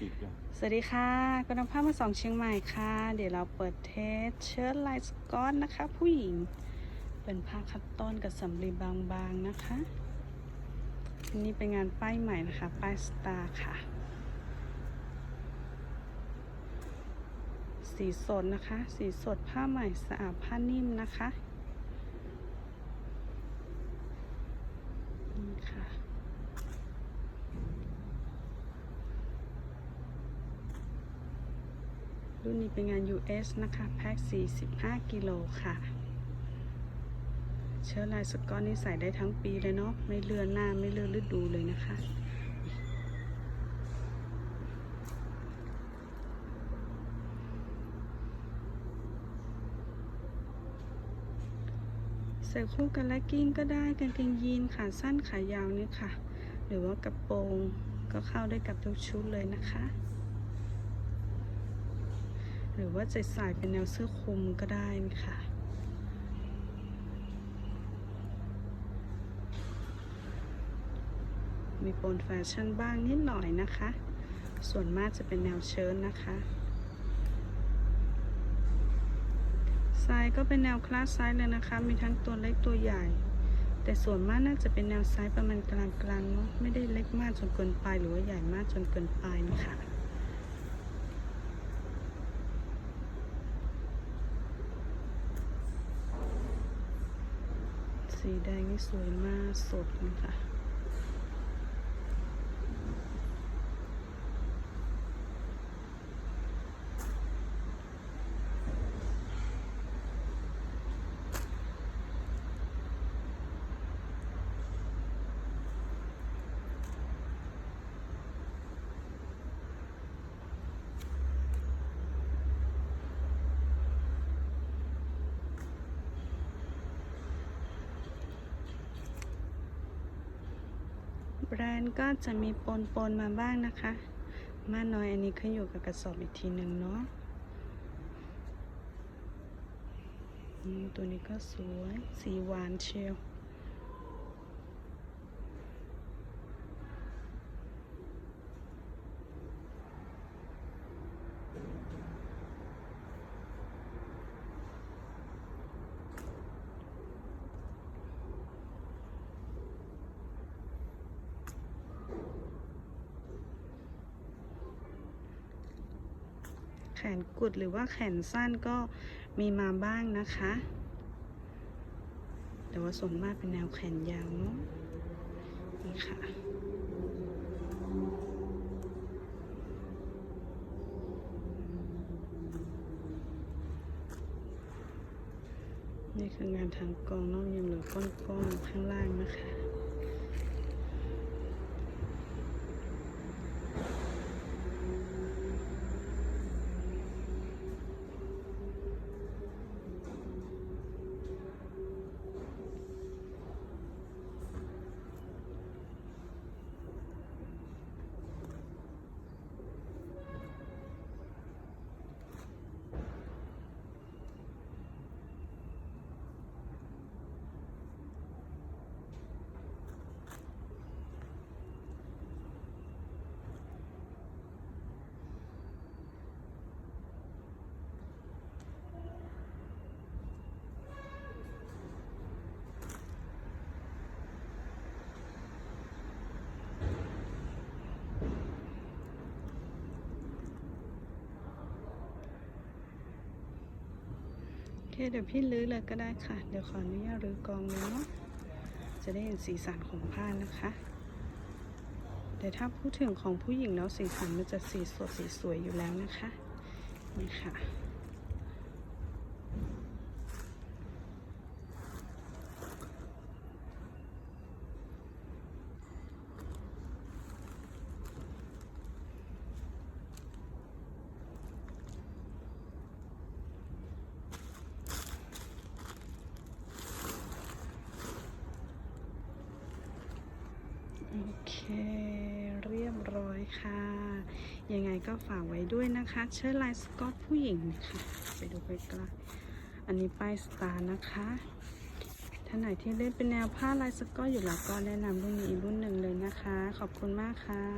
สิบอะสวัสดีค่ะก็นำภาพมาสองเชียงใหม่ค่ะ เดี๋ยวเราเปิดเทสเชิ้ตลายสกอตนะคะ ผู้หญิง เป็นผ้าคัตตอนกับสำลีบางๆนะคะนนี้เป็นงานป้ายใหม่นะคะ ป้ายสตาร์ค่ะ สีสดนะคะ สีสดผ้าใหม่สะอาดผ้านิ่มนะคะนี่ค่ะ รุ่นนี้เป็นงาน US นะคะ แพ็ค 45 กิโลค่ะ เชื้อลายสกอตนี่ใส่ได้ทั้งปีเลยเนาะ ไม่เลือนหน้า ไม่เลือนฤดูเลยนะคะ ใส่คู่กันและกิ้งก็ได้กางเกงยีนขาสั้นขายาวนี่ค่ะ หรือว่ากระโปรงก็เข้าได้กับทุกชุดเลยนะคะ หรือว่าจะใส่เป็นแนวเสื้อคลุมก็ได้ค่ะมีปนแฟชั่นบ้างนิดหน่อยนะคะ ส่วนมากจะเป็นแนวเชิ้ตนะคะไซส์ก็เป็นแนวคลาสไซส์เลยนะคะ มีทั้งตัวเล็กตัวใหญ่ แต่ส่วนมากน่าจะเป็นแนวไซส์ประมาณกลางๆเนาะ ไม่ได้เล็กมากจนเกินไปหรือว่าใหญ่มากจนเกินไปนะคะ สีแดงนี่สวยมากสดนะคะ แบรนด์ก็จะมีปนปนมาบ้างนะคะ มากน้อยอันนี้ขึ้นอยู่กับกระสอบอีกทีหนึ่งเนาะตัวนี้ก็สวย สีหวานเชียว แขนกุดหรือว่าแขนสั้นก็มีมาบ้างนะคะ แต่ว่าส่วนมากเป็นแนวแขนยาวเนาะนี่ค่ะนี่คืองานทางกองนอกยังเหลือก้อนๆข้างล่างนะคะ เดี๋ยวพี่ลื้อเลยก็ได้ค่ะ เดี๋ยวขออนุญาตรื้อกองเลยเนาะจะได้เห็นสีสันของผ้านะคะแต่ถ้าพูดถึงของผู้หญิงแล้วสีสันมันจะสีสดสีสวยอยู่แล้วนะคะนี่ค่ะ โอเค เรียบร้อยค่ะ ยังไงก็ฝากไว้ด้วยนะคะ เชิ้ตลายสกอตผู้หญิงนะคะไปดูไปกล้อันนี้ป้ายสตาร์นะคะท่านไหนที่เล่นเป็นแนวผ้าลายสกอตอยู่แล้วก็แนะนำรุ่นนี้รุ่นหนึ่งเลยนะคะ ขอบคุณมากค่ะ